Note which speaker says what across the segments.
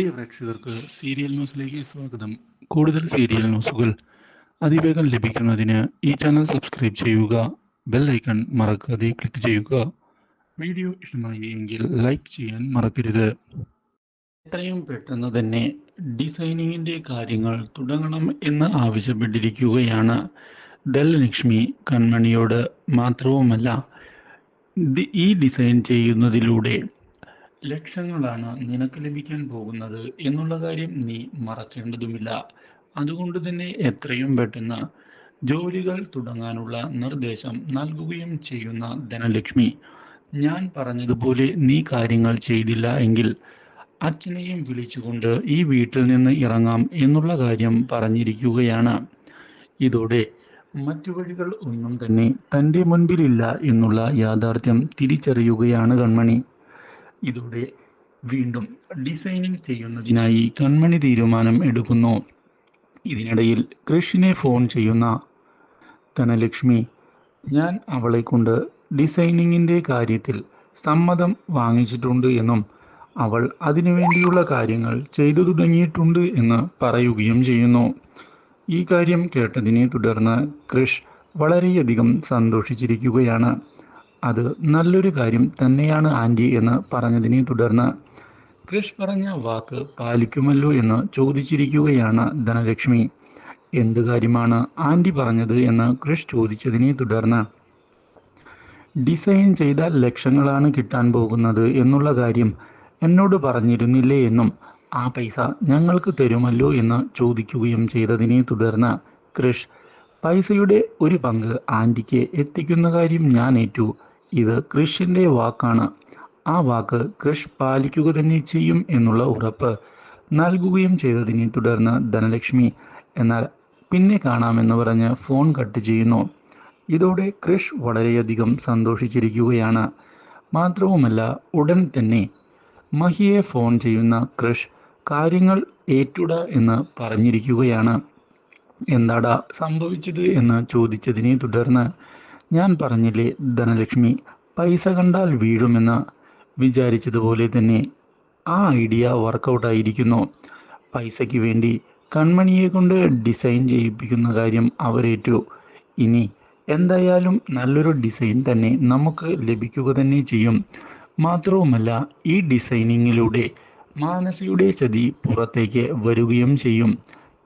Speaker 1: പ്രിയ പ്രേക്ഷകർക്ക് സീരിയൽ ന്യൂസിലേക്ക് സ്വാഗതം. കൂടുതൽ സീരിയൽ ന്യൂസുകൾ അതിവേഗം ലഭിക്കുന്നതിന് ഈ ചാനൽ സബ്സ്ക്രൈബ് ചെയ്യുക ബെൽ ഐക്കൺ മറക്കാതെ ക്ലിക്ക് ചെയ്യുക. വീഡിയോ ഇഷ്ടമായി എങ്കിൽ ലൈക്ക് ചെയ്യാൻ മറക്കരുത്. എത്രയും പെട്ടെന്ന് തന്നെ ഡിസൈനിങ്ങിന്റെ കാര്യങ്ങൾ തുടങ്ങണം എന്ന് ആവശ്യപ്പെട്ടിരിക്കുകയാണ്. ധനലക്ഷ്മി കൺമണിയോട് മാത്രവുമല്ല ഈ ഡിസൈൻ ചെയ്യുന്നതിലൂടെ ലക്ഷങ്ങളാണ് നിനക്ക് ലഭിക്കാൻ പോകുന്നത് എന്നുള്ള കാര്യം നീ മറക്കേണ്ടതുമില്ല. അതുകൊണ്ട് തന്നെ എത്രയും പെട്ടെന്ന് ജോലികൾ തുടങ്ങാനുള്ള നിർദ്ദേശം നൽകുകയും ചെയ്യുന്ന ധനലക്ഷ്മി ഞാൻ പറഞ്ഞതുപോലെ നീ കാര്യങ്ങൾ ചെയ്തില്ല എങ്കിൽ അച്ഛനെയും വിളിച്ചുകൊണ്ട് ഈ വീട്ടിൽ നിന്ന് ഇറങ്ങാം എന്നുള്ള കാര്യം പറഞ്ഞിരിക്കുകയാണ്. ഇതോടെ മറ്റു വഴികൾ ഒന്നും തന്നെ തന്റെ മുൻപിലില്ല എന്നുള്ള യാഥാർത്ഥ്യം തിരിച്ചറിയുകയാണ് കൺമണി. ഇതോടെ വീണ്ടും ഡിസൈനിങ് ചെയ്യുന്നതിനായി കൺമണി തീരുമാനം എടുക്കുന്നു. ഇതിനിടയിൽ കൃഷിനെ ഫോൺ ചെയ്യുന്ന ധനലക്ഷ്മി ഞാൻ അവളെ കൊണ്ട് ഡിസൈനിങ്ങിന്റെ കാര്യത്തിൽ സമ്മതം വാങ്ങിച്ചിട്ടുണ്ട് എന്നും അവൾ അതിനുവേണ്ടിയുള്ള കാര്യങ്ങൾ ചെയ്തു തുടങ്ങിയിട്ടുണ്ട് എന്ന് പറയുകയും ചെയ്യുന്നു. ഈ കാര്യം കേട്ടതിനെ തുടർന്ന് കൃഷ് വളരെയധികം സന്തോഷിച്ചിരിക്കുകയാണ്. അത് നല്ലൊരു കാര്യം തന്നെയാണ് ആന്റി എന്ന് പറഞ്ഞതിനെ തുടർന്ന് ക്രിഷ് പറഞ്ഞ വാക്ക് പാലിക്കുമല്ലോ എന്ന് ചോദിച്ചിരിക്കുകയാണ് ധനലക്ഷ്മി. എന്ത് കാര്യമാണ് ആന്റി പറഞ്ഞത് എന്ന് ക്രിഷ് ചോദിച്ചതിനെ തുടർന്ന് ഡിസൈൻ ചെയ്ത ലക്ഷങ്ങളാണ് കിട്ടാൻ പോകുന്നത് എന്നുള്ള കാര്യം എന്നോട് പറഞ്ഞിരുന്നില്ലേ എന്നും ആ പൈസ ഞങ്ങൾക്ക് തരുമല്ലോ എന്ന് ചോദിക്കുകയും ചെയ്തതിനെ തുടർന്ന് ക്രിഷ് പൈസയുടെ ഒരു പങ്ക് ആന്റിക്ക് എത്തിക്കുന്ന കാര്യം ഞാൻ ഏറ്റു. ഇത് കൃഷിന്റെ വാക്കാണ്. ആ വാക്ക് കൃഷ് പാലിക്കുക തന്നെ ചെയ്യും എന്നുള്ള ഉറപ്പ് നൽകുകയും ചെയ്തതിനെ തുടർന്ന് ധനലക്ഷ്മി എന്നാൽ പിന്നെ കാണാമെന്ന് പറഞ്ഞ് ഫോൺ കട്ട് ചെയ്യുന്നു. ഇതോടെ കൃഷ് വളരെയധികം സന്തോഷിച്ചിരിക്കുകയാണ്. മാത്രവുമല്ല ഉടൻ തന്നെ മഹിയെ ഫോൺ ചെയ്യുന്ന കൃഷ് കാര്യങ്ങൾ ഏറ്റുട എന്ന് പറഞ്ഞിരിക്കുകയാണ്. എന്താടാ സംഭവിച്ചത് എന്ന് ചോദിച്ചതിനെ തുടർന്ന് ഞാൻ പറഞ്ഞില്ലേ ധനലക്ഷ്മി പൈസ കണ്ടാൽ വീഴുമെന്ന് വിചാരിച്ചതുപോലെ തന്നെ ആ ഐഡിയ വർക്കൗട്ടായിരിക്കുന്നു പൈസയ്ക്ക് വേണ്ടി കൺമണിയെ കൊണ്ട് ഡിസൈൻ ചെയ്യിപ്പിക്കുന്ന കാര്യം അവരേറ്റു. ഇനി എന്തായാലും നല്ലൊരു ഡിസൈൻ തന്നെ നമുക്ക് ലഭിക്കുക തന്നെ ചെയ്യും. മാത്രവുമല്ല ഈ ഡിസൈനിങ്ങിലൂടെ മാനസിയുടെ ചതി പുറത്തേക്ക് വരികയും ചെയ്യും.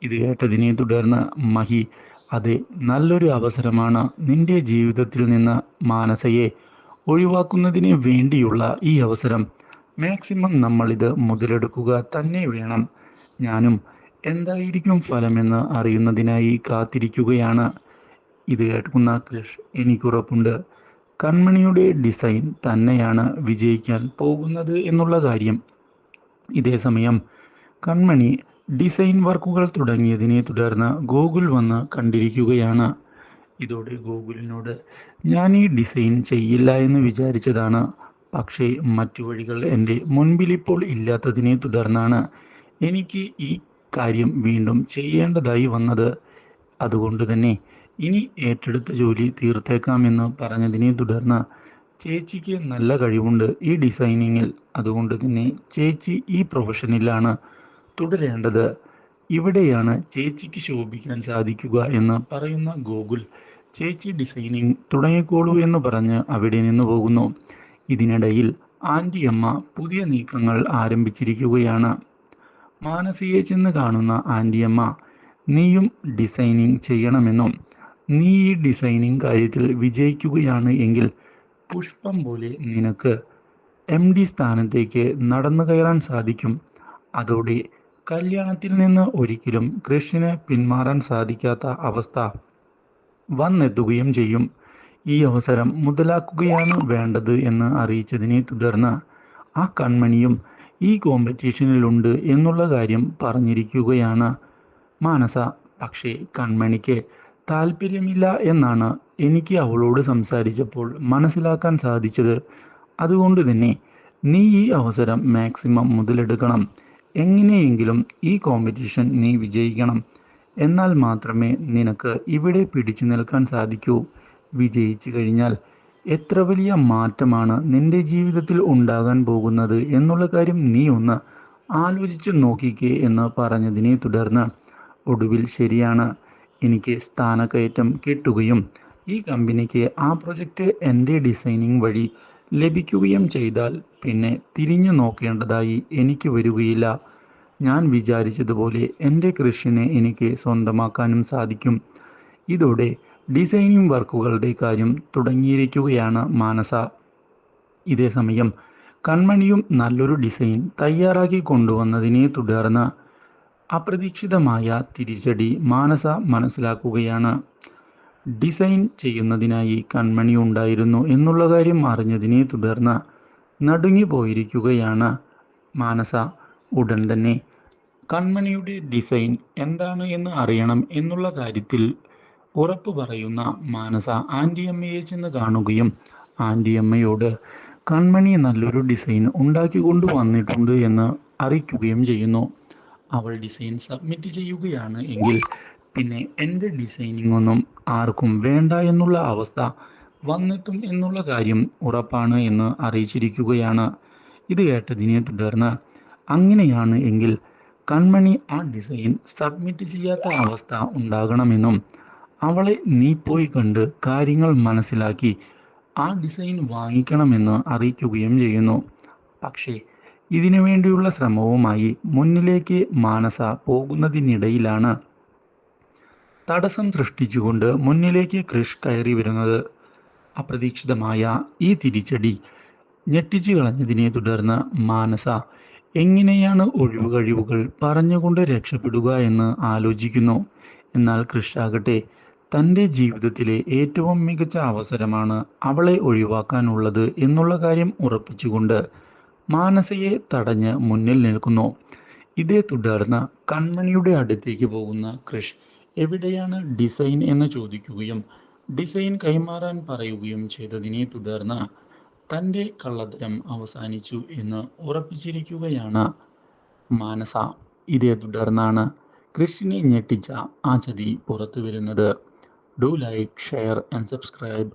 Speaker 1: ഇത് കേട്ടതിനെ തുടർന്ന് മഹി അതെ നല്ലൊരു അവസരമാണ് നിന്റെ ജീവിതത്തിൽ നിന്ന് മാനസയെ ഒഴിവാക്കുന്നതിന് വേണ്ടിയുള്ള ഈ അവസരം. മാക്സിമം നമ്മൾ ഇത് മുതലെടുക്കുക തന്നെ വേണം. ഞാനും എന്തായിരിക്കും ഫലമെന്ന് അറിയുന്നതിനായി കാത്തിരിക്കുകയാണ്. ഇത് കേൾക്കുന്ന കൃഷ് എനിക്കുറപ്പുണ്ട്. കൺമണിയുടെ ഡിസൈൻ തന്നെയാണ് വിജയിക്കാൻ പോകുന്നത് എന്നുള്ള കാര്യം. ഇതേ സമയം കൺമണി ഡിസൈൻ വർക്കുകൾ തുടങ്ങിയതിനെ തുടർന്ന് ഗൂഗിൾ വന്ന് കണ്ടിരിക്കുകയാണ്. ഇതോടെ ഗൂഗിളിനോട് ഞാൻ ഈ ഡിസൈൻ ചെയ്യില്ല എന്ന് വിചാരിച്ചതാണ്. പക്ഷേ മറ്റു വഴികൾ എന്റെ മുൻപിൽ ഇപ്പോൾ ഇല്ലാത്തതിനെ തുടർന്നാണ് എനിക്ക് ഈ കാര്യം വീണ്ടും ചെയ്യേണ്ടതായി വന്നത്. അതുകൊണ്ട് തന്നെ ഇനി ഏറ്റെടുത്ത ജോലി തീർത്തേക്കാമെന്ന് പറഞ്ഞതിനെ തുടർന്ന് ചേച്ചിക്ക് നല്ല കഴിവുണ്ട് ഈ ഡിസൈനിങ്ങിൽ. അതുകൊണ്ട് തന്നെ ചേച്ചി ഈ പ്രൊഫഷനിലാണ് തുടരേണ്ടത് ഇവിടെയാണ് ചേച്ചിക്ക് ശോഭിക്കാൻ സാധിക്കുക എന്ന് പറയുന്ന ഗോകുൽ. ചേച്ചി ഡിസൈനിങ് തുടങ്ങിക്കോളൂ എന്ന് പറഞ്ഞ് അവിടെ നിന്ന് പോകുന്നു. ഇതിനിടയിൽ ആന്റിയമ്മ പുതിയ നീക്കങ്ങൾ ആരംഭിച്ചിരിക്കുകയാണ്. മാനസിയെ ചെന്ന് കാണുന്ന ആന്റിയമ്മ നീയും ഡിസൈനിങ് ചെയ്യണമെന്നും നീ ഈ ഡിസൈനിങ് കാര്യത്തിൽ വിജയിക്കുകയാണ് എങ്കിൽ പുഷ്പം പോലെ നിനക്ക് എം ഡി സ്ഥാനത്തേക്ക് നടന്നു കയറാൻ സാധിക്കും. അതോടെ കല്യാണത്തിൽ നിന്ന് ഒരിക്കലും കൃഷ്ണന് പിന്മാറാൻ സാധിക്കാത്ത അവസ്ഥ വന്നെത്തുകയും ചെയ്യും. ഈ അവസരം മുതലാക്കുകയാണ് വേണ്ടത് എന്ന് അറിയിച്ചതിനെ തുടർന്ന് ആ കൺമണിയും ഈ കോമ്പറ്റീഷനിലുണ്ട് എന്നുള്ള കാര്യം പറഞ്ഞിരിക്കുകയാണ് മാനസ. പക്ഷേ കൺമണിക്ക് താല്പര്യമില്ല എന്നാണ് എനിക്ക് അവളോട് സംസാരിച്ചപ്പോൾ മനസ്സിലാക്കാൻ സാധിച്ചത്. അതുകൊണ്ട് തന്നെ നീ ഈ അവസരം മാക്സിമം മുതലെടുക്കണം. എങ്ങനെയെങ്കിലും ഈ കോമ്പറ്റീഷൻ നീ വിജയിക്കണം. എന്നാൽ മാത്രമേ നിനക്ക് ഇവിടെ പിടിച്ചു നിൽക്കാൻ സാധിക്കൂ. വിജയിച്ചു കഴിഞ്ഞാൽ എത്ര വലിയ മാറ്റമാണ് നിന്റെ ജീവിതത്തിൽ ഉണ്ടാകാൻ പോകുന്നത് എന്നുള്ള കാര്യം നീ ഒന്ന് ആലോചിച്ചു നോക്കിക്കേ എന്ന് പറഞ്ഞതിനെ തുടർന്ന് ഒടുവിൽ ശരിയാണ്. എനിക്ക് സ്ഥാനക്കയറ്റം കിട്ടുകയും ഈ കമ്പനിക്ക് ആ പ്രൊജക്റ്റ് എന്റെ ഡിസൈനിങ് വഴി ലഭിക്കുകയും ചെയ്താൽ പിന്നെ തിരിഞ്ഞു നോക്കേണ്ടതായി എനിക്ക് വരികയില്ല. ഞാൻ വിചാരിച്ചതുപോലെ എന്റെ കൃഷിനെ എനിക്ക് സ്വന്തമാക്കാനും സാധിക്കും. ഇതോടെ ഡിസൈനിങ് വർക്കുകളുടെ കാര്യം തുടങ്ങിയിരിക്കുകയാണ് മാനസ. ഇതേസമയം കൺമണിയും നല്ലൊരു ഡിസൈൻ തയ്യാറാക്കി കൊണ്ടുവന്നതിനെ തുടർന്ന് അപ്രതീക്ഷിതമായ തിരിച്ചടി മാനസ മനസ്സിലാക്കുകയാണ്. ഡിസൈൻ ചെയ്യുന്നതിനായി കൺമണി ഉണ്ടായിരുന്നു എന്നുള്ള കാര്യം അറിഞ്ഞതിനെ തുടർന്ന് നടുങ്ങി പോയിരിക്കുകയാണ് മാനസ ഉടൻ തന്നെ. കൺമണിയുടെ ഡിസൈൻ എന്താണ് എന്ന് അറിയണം എന്നുള്ള കാര്യത്തിൽ ഉറപ്പ് പറയുന്ന മാനസ ആന്റിയമ്മയെ ചെന്ന് കാണുകയും ആന്റിയമ്മയോട് കൺമണി നല്ലൊരു ഡിസൈൻ ഉണ്ടാക്കിക്കൊണ്ട് വന്നിട്ടുണ്ട് എന്ന് അറിയിക്കുകയും ചെയ്യുന്നു. അവൾ ഡിസൈൻ സബ്മിറ്റ് ചെയ്യുകയാണ് എങ്കിൽ പിന്നെ എന്റെ ഡിസൈനിങ് ഒന്നും ആർക്കും വേണ്ട എന്നുള്ള അവസ്ഥ വന്നെത്തും എന്നുള്ള കാര്യം ഉറപ്പാണ് എന്ന് അറിയിച്ചിരിക്കുകയാണ്. ഇത് കേട്ടതിനെ തുടർന്ന് അങ്ങനെയാണ് എങ്കിൽ കൺമണി ആ ഡിസൈൻ സബ്മിറ്റ് ചെയ്യാത്ത അവസ്ഥ ഉണ്ടാകണമെന്നും അവളെ നീ പോയി കണ്ട് കാര്യങ്ങൾ മനസ്സിലാക്കി ആ ഡിസൈൻ വാങ്ങിക്കണമെന്ന് അറിയിക്കുകയും ചെയ്യുന്നു. പക്ഷേ ഇതിനു വേണ്ടിയുള്ള ശ്രമവുമായി മുന്നിലേക്ക് മാനസ പോകുന്നതിനിടയിലാണ് തടസ്സം സൃഷ്ടിച്ചുകൊണ്ട് മുന്നിലേക്ക് കൃഷ് കയറി വരുന്നത്. അപ്രതീക്ഷിതമായ ഈ തിരിച്ചടി ഞെട്ടിച്ചു കളഞ്ഞതിനെ തുടർന്ന് മാനസ എങ്ങനെയാണ് ഒഴിവ് കഴിവുകൾ പറഞ്ഞുകൊണ്ട് രക്ഷപ്പെടുക എന്ന് ആലോചിക്കുന്നു. എന്നാൽ കൃഷാകട്ടെ തന്റെ ജീവിതത്തിലെ ഏറ്റവും മികച്ച അവസരമാണ് അവളെ ഒഴിവാക്കാനുള്ളത് എന്നുള്ള കാര്യം ഉറപ്പിച്ചുകൊണ്ട് മാനസയെ തടഞ്ഞ് മുന്നിൽ നിൽക്കുന്നു. ഇതേ തുടർന്ന് കൺമണിയുടെ അടുത്തേക്ക് പോകുന്ന കൃഷ് എവിടെയാണ് ഡിസൈൻ? എന്ന് ചോദിക്കുകയും ഡിസൈൻ കൈമാറാൻ പറയുകയും ചെയ്തതിനെ തുടർന്ന് തന്റെ കള്ളത്തരം അവസാനിച്ചു എന്ന് ഉറപ്പിച്ചിരിക്കുകയാണ് മാനസ. ഇതേ തുടർന്നാണ് കൃഷിനെ ഞെട്ടിച്ച ആ ചതി പുറത്തു വരുന്നത് do like share and subscribe